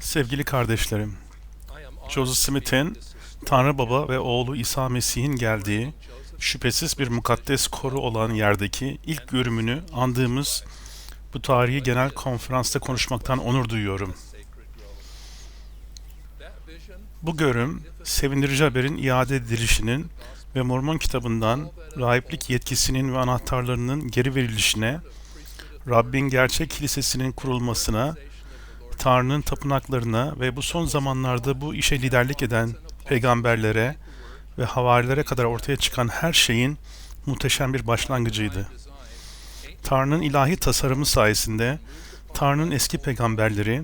Sevgili kardeşlerim, Joseph Smith'in Tanrı Baba ve oğlu İsa Mesih'in geldiği şüphesiz bir mukaddes koru olan yerdeki ilk görümünü andığımız bu tarihi genel konferansta konuşmaktan onur duyuyorum. Bu görüm, sevindirici haberin iade edilişinin ve Mormon kitabından rahiplik yetkisinin ve anahtarlarının geri verilişine, Rabbin gerçek kilisesinin kurulmasına, Tanrı'nın tapınaklarına ve bu son zamanlarda bu işe liderlik eden peygamberlere ve havarilere kadar ortaya çıkan her şeyin muhteşem bir başlangıcıydı. Tanrı'nın ilahi tasarımı sayesinde Tanrı'nın eski peygamberleri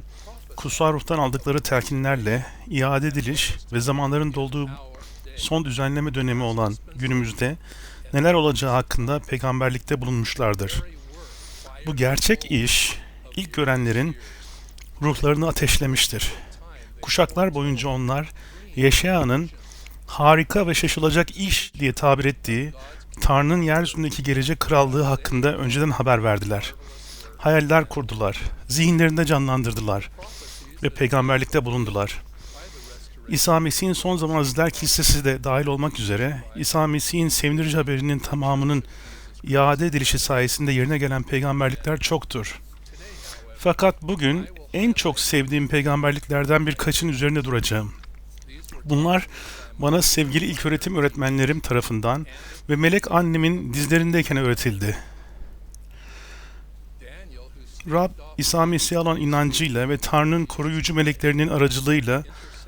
kutsal ruhtan aldıkları telkinlerle iade ediliş ve zamanların dolduğu son düzenleme dönemi olan günümüzde neler olacağı hakkında peygamberlikte bulunmuşlardır. Bu gerçek iş ilk görenlerin ruhlarını ateşlemiştir. Kuşaklar boyunca onlar Yeşaya'nın harika ve şaşılacak iş diye tabir ettiği Tanrı'nın yeryüzündeki gelecek krallığı hakkında önceden haber verdiler. Hayaller kurdular, zihinlerinde canlandırdılar ve peygamberlikte bulundular. İsa Mesih'in son zaman Azizler Kilisesi de dahil olmak üzere İsa Mesih'in sevindirici haberinin tamamının iade edilişi sayesinde yerine gelen peygamberlikler çoktur. Fakat bugün en çok sevdiğim peygamberliklerden birkaçın üzerine duracağım. Bunlar bana sevgili ilköğretim öğretmenlerim tarafından ve melek annemin dizlerindeyken öğretildi. Rab, İsa Mesih'e olan inancıyla ve Tanrı'nın koruyucu meleklerinin aracılığıyla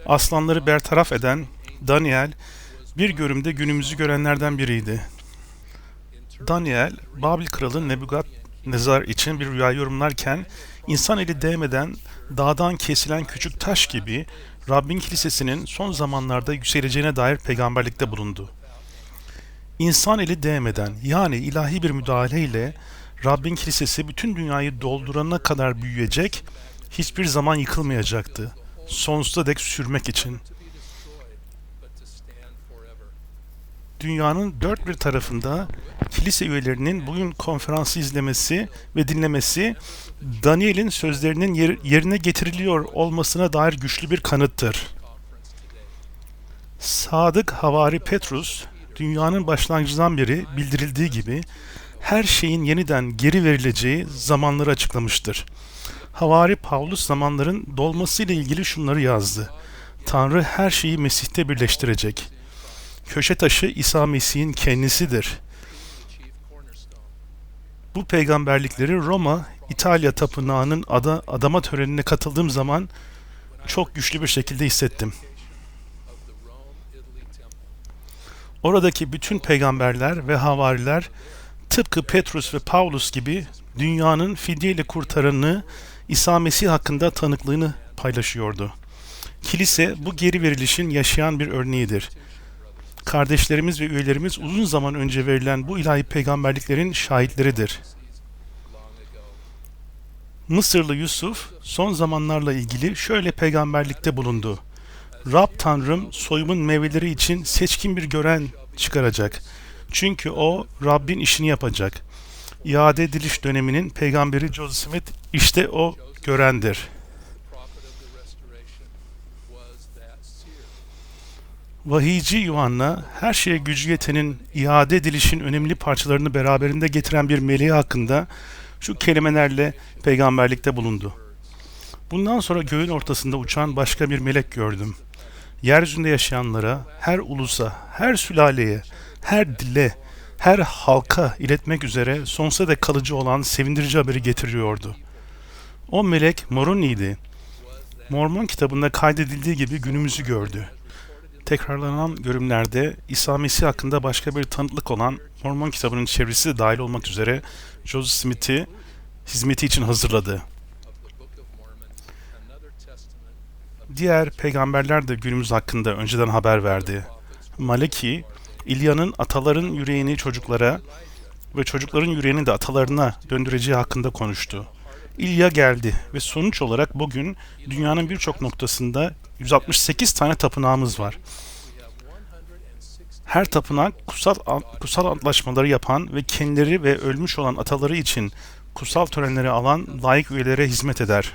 aslanları bertaraf eden Daniel, bir görümde günümüzü görenlerden biriydi. Daniel, Babil kralı Nebukadnezar için bir rüya yorumlarken, insan eli değmeden dağdan kesilen küçük taş gibi Rabbin kilisesinin son zamanlarda yükseleceğine dair peygamberlikte bulundu. İnsan eli değmeden yani ilahi bir müdahaleyle Rabbin kilisesi bütün dünyayı doldurana kadar büyüyecek, hiçbir zaman yıkılmayacaktı. Sonsuza dek sürmek için. Dünyanın dört bir tarafında kilise üyelerinin bugün konferansı izlemesi ve dinlemesi Daniel'in sözlerinin yer, yerine getiriliyor olmasına dair güçlü bir kanıttır. Sadık Havari Petrus, dünyanın başlangıcından beri bildirildiği gibi her şeyin yeniden geri verileceği zamanları açıklamıştır. Havari Paulus zamanların dolmasıyla ilgili şunları yazdı. Tanrı her şeyi Mesih'te birleştirecek. Köşe taşı İsa Mesih'in kendisidir. Bu peygamberlikleri Roma, İtalya tapınağının ada, adama törenine katıldığım zaman çok güçlü bir şekilde hissettim. Oradaki bütün peygamberler ve havariler tıpkı Petrus ve Paulus gibi dünyanın fidyeyle kurtaranını İsa Mesih hakkında tanıklığını paylaşıyordu. Kilise bu geri verilişin yaşayan bir örneğidir. Kardeşlerimiz ve üyelerimiz uzun zaman önce verilen bu ilahi peygamberliklerin şahitleridir. Mısırlı Yusuf son zamanlarla ilgili şöyle peygamberlikte bulundu. Rab Tanrım soyumun meyveleri için seçkin bir gören çıkaracak. Çünkü o Rabbin işini yapacak. İade ediliş döneminin peygamberi Joseph Smith işte o görendir. Vahiyci Yuhanna her şeye gücü yetenin iade edilişin önemli parçalarını beraberinde getiren bir meleği hakkında şu kelimelerle peygamberlikte bulundu. Bundan sonra göğün ortasında uçan başka bir melek gördüm. Yeryüzünde yaşayanlara, her ulusa, her sülaleye, her dile, her halka iletmek üzere sonsuza dek kalıcı olan sevindirici haberi getiriyordu. O melek Moroni'ydi. Mormon kitabında kaydedildiği gibi günümüzü gördü. Tekrarlanan görümlerde İsa Mesih hakkında başka bir tanıklık olan Mormon kitabının çevresi dahil olmak üzere Joseph Smith'i hizmeti için hazırladı. Diğer peygamberler de günümüz hakkında önceden haber verdi. Maleki, İlya'nın ataların yüreğini çocuklara ve çocukların yüreğini de atalarına döndüreceği hakkında konuştu. İlya geldi ve sonuç olarak bugün dünyanın birçok noktasında 168 tane tapınağımız var. Her tapınak kutsal, kutsal antlaşmaları yapan ve kendileri ve ölmüş olan ataları için kutsal törenleri alan layık üyelere hizmet eder.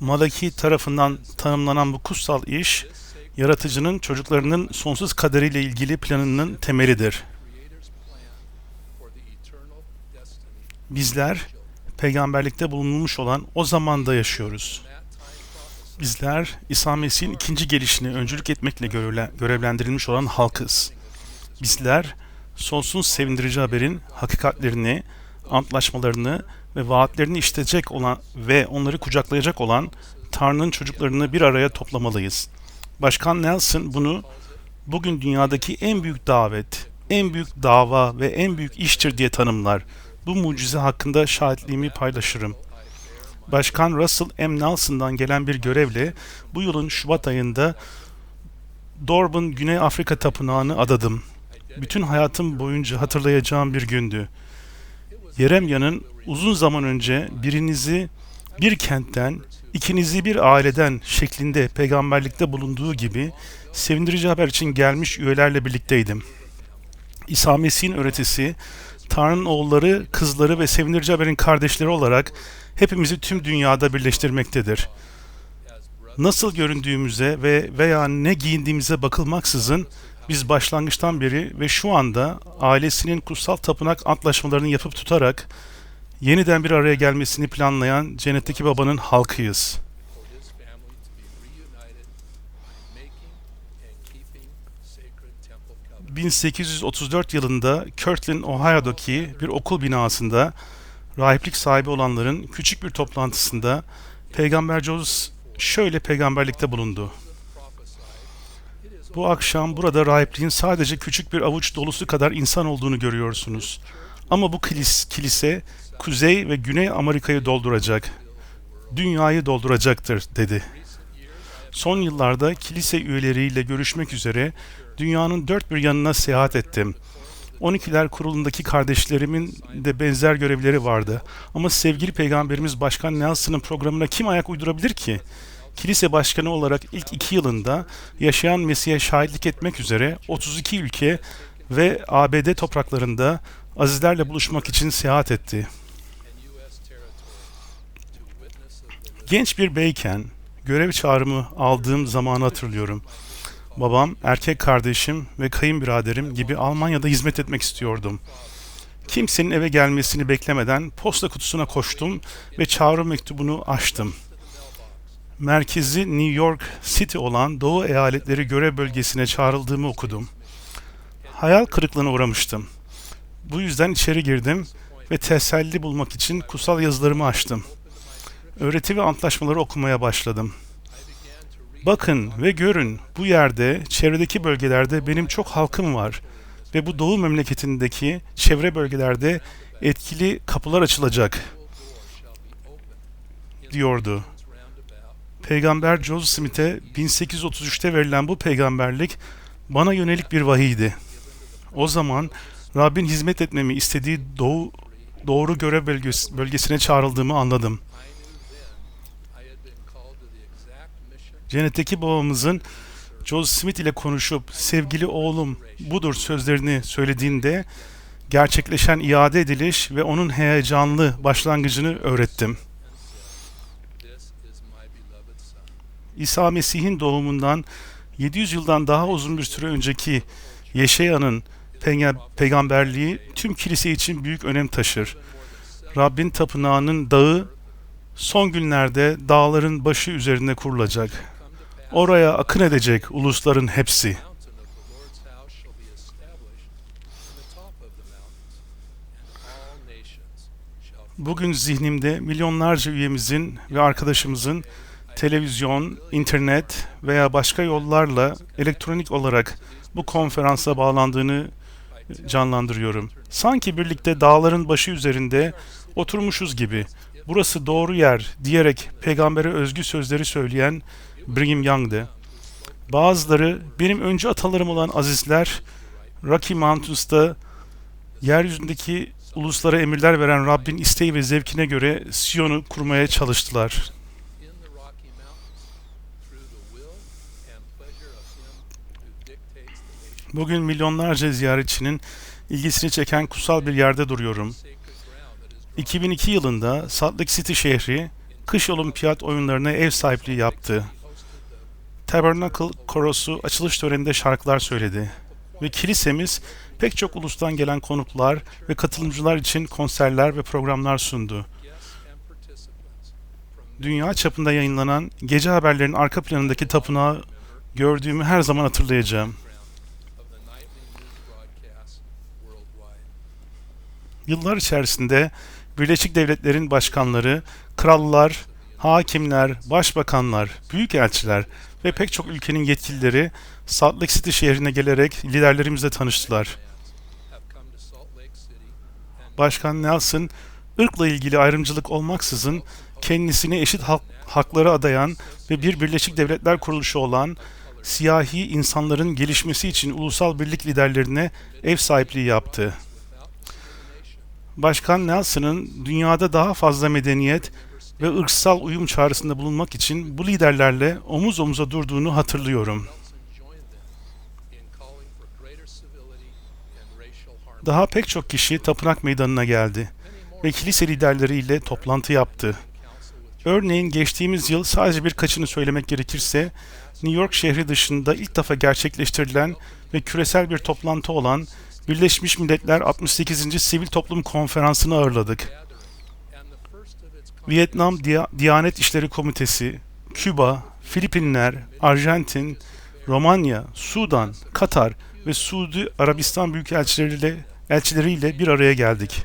Malaki tarafından tanımlanan bu kutsal iş, yaratıcının çocuklarının sonsuz kaderiyle ilgili planının temelidir. Bizler peygamberlikte bulunmuş olan o zamanda yaşıyoruz. Bizler İsa Mesih'in ikinci gelişini öncülük etmekle görevlendirilmiş olan halkız. Bizler sonsuz sevindirici haberin hakikatlerini, antlaşmalarını ve vaatlerini işletecek olan ve onları kucaklayacak olan Tanrı'nın çocuklarını bir araya toplamalıyız. Başkan Nelson bunu bugün dünyadaki en büyük davet, en büyük dava ve en büyük iştir diye tanımlar. Bu mucize hakkında şahitliğimi paylaşırım. Başkan Russell M. Nelson'dan gelen bir görevle bu yılın Şubat ayında Durban Güney Afrika Tapınağı'nı adadım. Bütün hayatım boyunca hatırlayacağım bir gündü. Yeremya'nın uzun zaman önce birinizi bir kentten, ikinizi bir aileden şeklinde peygamberlikte bulunduğu gibi sevindirici haber için gelmiş üyelerle birlikteydim. İsa Mesih'in öğretisi, Tanrı'nın oğulları, kızları ve sevindirici haberin kardeşleri olarak hepimizi tüm dünyada birleştirmektedir. Nasıl göründüğümüze ve veya ne giyindiğimize bakılmaksızın biz başlangıçtan beri ve şu anda ailesinin kutsal tapınak antlaşmalarını yapıp tutarak yeniden bir araya gelmesini planlayan cennetteki babanın halkıyız. 1834 yılında Kirtland, Ohio'daki bir okul binasında rahiplik sahibi olanların küçük bir toplantısında Peygamber Joseph şöyle peygamberlikte bulundu. Bu akşam burada rahipliğin sadece küçük bir avuç dolusu kadar insan olduğunu görüyorsunuz. Ama bu kilis, kilise Kuzey ve Güney Amerika'yı dolduracak, dünyayı dolduracaktır dedi. Son yıllarda kilise üyeleriyle görüşmek üzere dünyanın dört bir yanına seyahat ettim. 12'ler kurulundaki kardeşlerimin de benzer görevleri vardı. Ama sevgili peygamberimiz Başkan Nelson'ın programına kim ayak uydurabilir ki? Kilise başkanı olarak ilk iki yılında yaşayan Mesih'e şahitlik etmek üzere 32 ülke ve ABD topraklarında azizlerle buluşmak için seyahat etti. Genç bir beyken görev çağrımı aldığım zamanı hatırlıyorum. Babam, erkek kardeşim ve kayınbiraderim gibi Almanya'da hizmet etmek istiyordum. Kimsenin eve gelmesini beklemeden posta kutusuna koştum ve çağrı mektubunu açtım. Merkezi New York City olan Doğu Eyaletleri görev bölgesine çağrıldığımı okudum. Hayal kırıklığına uğramıştım. Bu yüzden içeri girdim ve teselli bulmak için kutsal yazılarımı açtım. Öğreti ve antlaşmaları okumaya başladım. Bakın ve görün bu yerde, çevredeki bölgelerde benim çok halkım var ve bu doğu memleketindeki çevre bölgelerde etkili kapılar açılacak diyordu. Peygamber Joseph Smith'e 1833'te verilen bu peygamberlik bana yönelik bir vahiydi. O zaman Rabbin hizmet etmemi istediği doğu, doğru görev bölgesine çağrıldığımı anladım. Cennetteki babamızın Joseph Smith ile konuşup sevgili oğlum budur sözlerini söylediğinde gerçekleşen iade ediliş ve onun heyecanlı başlangıcını öğrettim. İsa Mesih'in doğumundan 700 yıldan daha uzun bir süre önceki Yeşaya'nın peygamberliği tüm kilise için büyük önem taşır. Rabbin tapınağının dağı son günlerde dağların başı üzerinde kurulacak. Oraya akın edecek ulusların hepsi. Bugün zihnimde milyonlarca üyemizin ve arkadaşımızın televizyon, internet veya başka yollarla elektronik olarak bu konferansa bağlandığını canlandırıyorum. Sanki birlikte dağların başı üzerinde oturmuşuz gibi. Burası doğru yer diyerek peygambere özgü sözleri söyleyen Brigham Young'dı. Bazıları benim önce atalarım olan azizler Rocky Mountains'ta yeryüzündeki uluslara emirler veren Rabbin isteği ve zevkine göre Siyon'u kurmaya çalıştılar. Bugün milyonlarca ziyaretçinin ilgisini çeken kutsal bir yerde duruyorum. 2002 yılında Salt Lake City şehri kış olimpiyat oyunlarına ev sahipliği yaptı. Tabernacle Korosu açılış töreninde şarkılar söyledi. Ve kilisemiz pek çok ulustan gelen konuklar ve katılımcılar için konserler ve programlar sundu. Dünya çapında yayınlanan gece haberlerin arka planındaki tapınağı gördüğümü her zaman hatırlayacağım. Yıllar içerisinde Birleşik Devletler'in başkanları, krallar, hakimler, başbakanlar, büyükelçiler ve pek çok ülkenin yetkilileri Salt Lake City şehrine gelerek liderlerimizle tanıştılar. Başkan Nelson, ırkla ilgili ayrımcılık olmaksızın kendisini eşit hak, hakları adayan ve bir Birleşik Devletler kuruluşu olan siyahi insanların gelişmesi için ulusal birlik liderlerine ev sahipliği yaptı. Başkan Nelson'ın dünyada daha fazla medeniyet ve ırksal uyum çağrısında bulunmak için bu liderlerle omuz omuza durduğunu hatırlıyorum. Daha pek çok kişi tapınak meydanına geldi ve kilise liderleriyle toplantı yaptı. Örneğin geçtiğimiz yıl sadece birkaçını söylemek gerekirse New York şehri dışında ilk defa gerçekleştirilen ve küresel bir toplantı olan Birleşmiş Milletler 68. Sivil Toplum Konferansı'nı ağırladık. Vietnam Diyanet İşleri Komitesi, Küba, Filipinler, Arjantin, Romanya, Sudan, Katar ve Suudi Arabistan büyükelçileriyle elçileriyle bir araya geldik.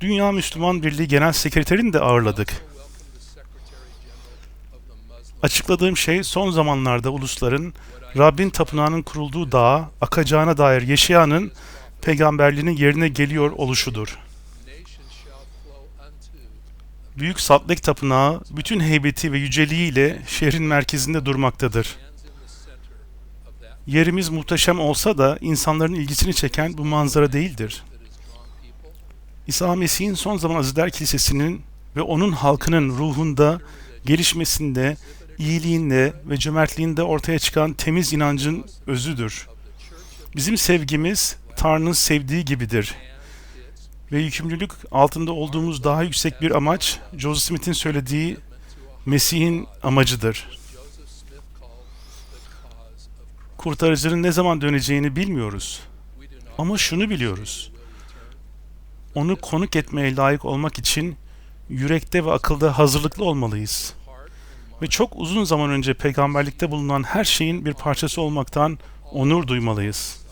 Dünya Müslüman Birliği Genel Sekreterini de ağırladık. Açıkladığım şey son zamanlarda ulusların Rabbin tapınağının kurulduğu dağa akacağına dair Yeşaya'nın peygamberliğinin yerine geliyor oluşudur. Büyük Salt Tapınağı bütün heybeti ve yüceliğiyle şehrin merkezinde durmaktadır. Yerimiz muhteşem olsa da insanların ilgisini çeken bu manzara değildir. İsa Mesih'in son zaman Azizer Kilisesi'nin ve onun halkının ruhunda, gelişmesinde, iyiliğinde ve cömertliğinde ortaya çıkan temiz inancın özüdür. Bizim sevgimiz Tanrı'nın sevdiği gibidir. Ve yükümlülük altında olduğumuz daha yüksek bir amaç, Joseph Smith'in söylediği Mesih'in amacıdır. Kurtarıcının ne zaman döneceğini bilmiyoruz. Ama şunu biliyoruz. Onu konuk etmeye layık olmak için yürekte ve akılda hazırlıklı olmalıyız ve çok uzun zaman önce peygamberlikte bulunan her şeyin bir parçası olmaktan onur duymalıyız.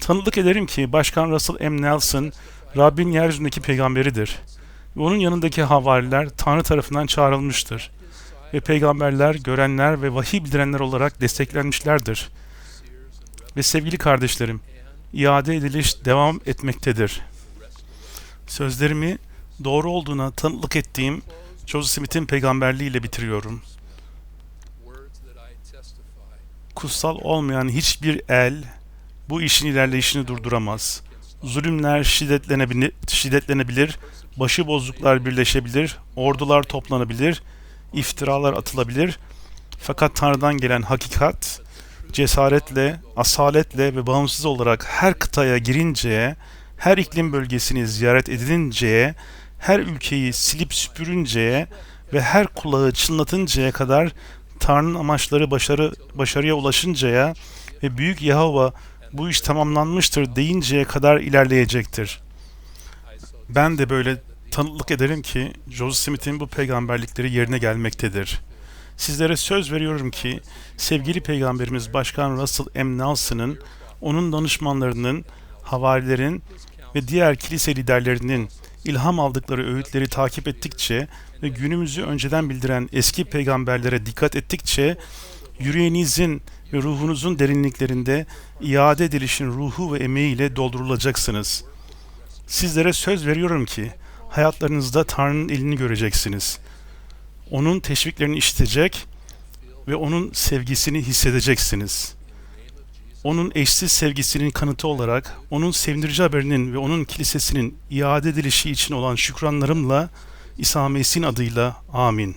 Tanıklık ederim ki Başkan Russell M. Nelson, Rabbin yeryüzündeki peygamberidir. Ve onun yanındaki havariler Tanrı tarafından çağrılmıştır. Ve peygamberler, görenler ve vahiy bildirenler olarak desteklenmişlerdir. Ve sevgili kardeşlerim, iade ediliş devam etmektedir. Sözlerimi doğru olduğuna tanıklık ettiğim Joseph Smith'in peygamberliğiyle bitiriyorum. Kutsal olmayan hiçbir el bu işin ilerleyişini durduramaz. Zulümler şiddetlenebilir, şiddetlenebilir, başıbozluklar birleşebilir, ordular toplanabilir, iftiralar atılabilir. Fakat Tanrı'dan gelen hakikat, cesaretle, asaletle ve bağımsız olarak her kıtaya girinceye, her iklim bölgesini ziyaret edilinceye her ülkeyi silip süpürünceye ve her kulağı çınlatıncaya kadar Tanrı'nın amaçları başarı, başarıya ulaşıncaya ve Büyük Yahova bu iş tamamlanmıştır deyinceye kadar ilerleyecektir. Ben de böyle tanıklık ederim ki Joseph Smith'in bu peygamberlikleri yerine gelmektedir. Sizlere söz veriyorum ki sevgili peygamberimiz Başkan Russell M. Nelson'ın, onun danışmanlarının, havarilerin ve diğer kilise liderlerinin ilham aldıkları öğütleri takip ettikçe ve günümüzü önceden bildiren eski peygamberlere dikkat ettikçe yüreğinizin ve ruhunuzun derinliklerinde iade edilişin ruhu ve emeğiyle doldurulacaksınız. Sizlere söz veriyorum ki hayatlarınızda Tanrı'nın elini göreceksiniz. Onun teşviklerini işitecek ve onun sevgisini hissedeceksiniz.'' onun eşsiz sevgisinin kanıtı olarak onun sevindirici haberinin ve onun kilisesinin iade edilişi için olan şükranlarımla İsa Mesih'in adıyla amin.